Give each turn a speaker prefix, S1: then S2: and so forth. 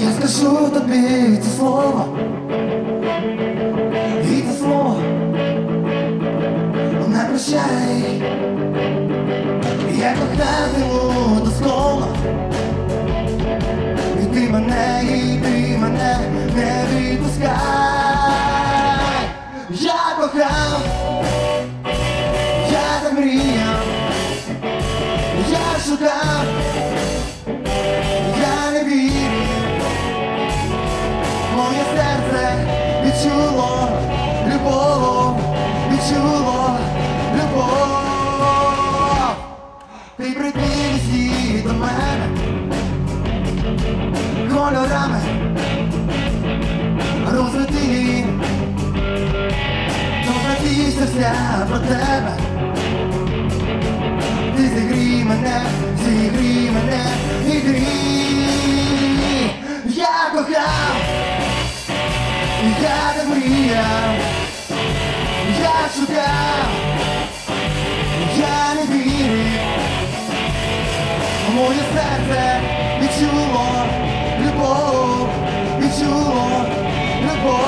S1: Я скажу тобі це слово І це слово не прощай Я кохатиму Я кохав, я так мріяв Я шукав, я не вірив Моє серце відчуло любов, відчуло любов. Ти прийди до мене кольорами розлети, Вся про тебе. Ти зігрій мене, зігрій мене, зігрій. Я кохав. Я не мріяв, я шукав, я не вірив, моє серце відчуло любов, відчуло любов.